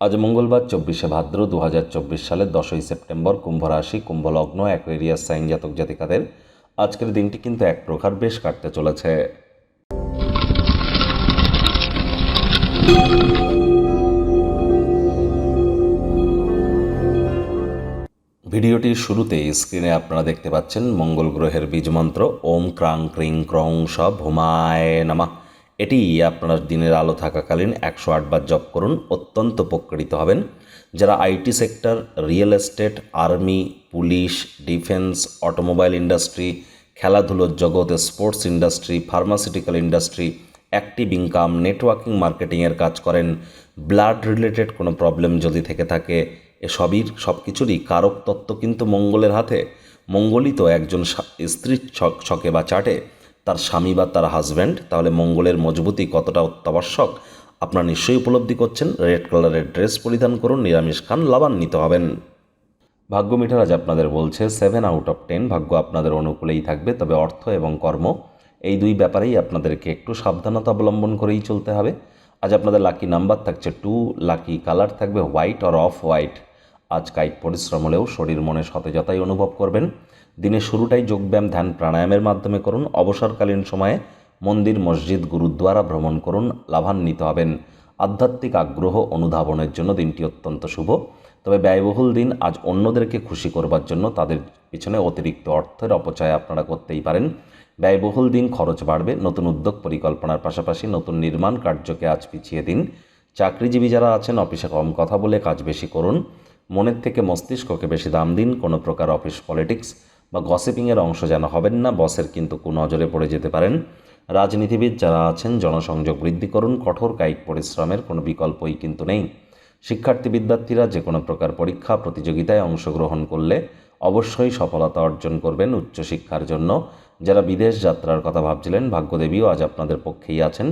আজ মঙ্গলবার, চব্বিশে ভাদ্র দু হাজার চব্বিশ সালের দশই সেপ্টেম্বর কুম্ভ রাশি কুম্ভ লগ্ন অ্যাকোয়েরিয়াস সাইন জাতক জাতিকাদের আজকের দিনটি কিন্তু এক প্রকার বেশ কাটতে চলেছে। ভিডিওটির শুরুতে স্ক্রিনে আপনারা দেখতে পাচ্ছেন মঙ্গল গ্রহের বীজমন্ত্র ওম ক্রাং ক্রিং ক্রং স ভুমায় নামা। এটি আপনার দিনের আলো থাকাকালীন একশো আটবার জব করুন, অত্যন্ত উপকৃত হবেন। যারা IT sector, real estate, army, police, defence, automobile industry, খেলাধুলোর জগৎ sports industry, pharmaceutical industry, active income, networking মার্কেটিংয়ের কাজ করেন, ব্লাড রিলেটেড কোনো প্রবলেম যদি থেকে থাকে, এসবই সব কিছুরই কারক তত্ত্ব কিন্তু মঙ্গলের হাতে। মঙ্গলই তো একজন স্ত্রীর ছক ছকে বা চাটে। তার স্বামী বা তার হাজব্যান্ড তাহলে মঙ্গলের মজবুতি কতটা অত্যাবশ্যক? আপনারা নিশ্চয়ই উপলব্ধি করছেন রেড কালারের ড্রেস পরিধান করুন, নিরামিষ খান, লাভান্বিত হবেন। ভাগ্য মিটার আজ আপনাদের বলছে সেভেন আউট অফ টেন ভাগ্য আপনাদের অনুকূলেই থাকবে, তবে অর্থ এবং কর্ম, এই দুই ব্যাপারেই আপনাদেরকে একটু সাবধানতা অবলম্বন করেই চলতে হবে। আজ আপনাদের লাকি নাম্বার থাকছে টু লাকি কালার থাকবে হোয়াইট আর অফ হোয়াইট আজ কায়িক পরিশ্রম হলেও শরীর মনে সতেজতাই অনুভব করবেন। দিনের শুরুটাই যোগব্যায়াম, ধ্যান, প্রাণায়ামের মাধ্যমে করুন। অবসরকালীন সময়ে মন্দির, মসজিদ, গুরুদ্বারা ভ্রমণ করুন, লাভান্বিত হবেন। আধ্যাত্মিক আগ্রহ অনুধাবনের জন্য দিনটি অত্যন্ত শুভ। তবে ব্যয়বহুল দিন আজ অন্যদেরকে খুশি করবার জন্য তাদের পিছনে অতিরিক্ত অর্থের অপচয় আপনারা করতেই পারেন। ব্যয়বহুল দিন খরচ বাড়বে, নতুন উদ্যোগ পরিকল্পনার পাশাপাশি নতুন নির্মাণ কার্যকে আজ পিছিয়ে দিন। চাকরিজীবী যারা আছেন, অফিসে কম কথা বলে কাজ বেশি করুন। মনের থেকে মস্তিষ্ককে বেশি দাম দিন, কোনো প্রকার অফিস পলিটিক্স বা গসিপিংয়ের অংশ যেন হবেন না, বসের কিন্তু কুনজরে পড়ে যেতে পারেন। রাজনীতিবিদ যারা আছেন, জনসংযোগ বৃদ্ধি করুন, কঠোর কায়িক পরিশ্রমের কোনো বিকল্পই কিন্তু নেই। শিক্ষার্থী বিদ্যার্থীরা যে কোনো প্রকার পরীক্ষা, প্রতিযোগিতায় অংশগ্রহণ করলে অবশ্যই সফলতা অর্জন করবেন উচ্চশিক্ষার জন্য। যারা বিদেশ যাত্রার কথা ভাবছিলেন, ভাগ্যদেবীও আজ আপনাদের পক্ষেই আছেন।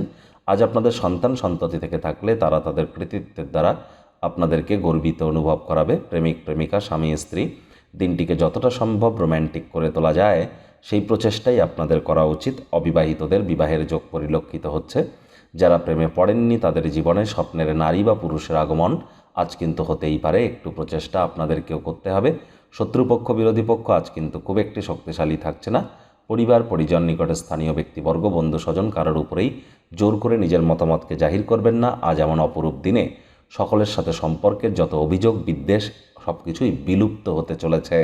আজ আপনাদের সন্তান সন্ততি থেকে থাকলে তারা তাদের কৃতিত্বের দ্বারা আপনাদেরকে গর্বিত অনুভব করাবে। প্রেমিক, প্রেমিকা, স্বামী, স্ত্রী, দিনটিকে যতটা সম্ভব রোম্যান্টিক করে তোলা যায়, সেই প্রচেষ্টাই আপনাদের করা উচিত। অবিবাহিতদের বিবাহের যোগ পরিলক্ষিত হচ্ছে। যারা প্রেমে পড়েননি, তাদের জীবনে স্বপ্নের নারী বা পুরুষের আগমন আজ কিন্তু হতেই পারে। একটু প্রচেষ্টা আপনাদেরকেও করতে হবে। শত্রুপক্ষ, বিরোধী পক্ষ আজ কিন্তু খুব একটি শক্তিশালী থাকছে না। পরিবার, পরিজন, নিকটে স্থানীয় ব্যক্তিবর্গ বন্ধু স্বজন কারোর উপরেই জোর করে নিজের মতামতকে জাহির করবেন না। আজ এমন অপরূপ দিনে সকলের সাথে সম্পর্কের যত অভিযোগ বিদ্বেষ সব কিছুই বিলুপ্ত হতে চলেছে।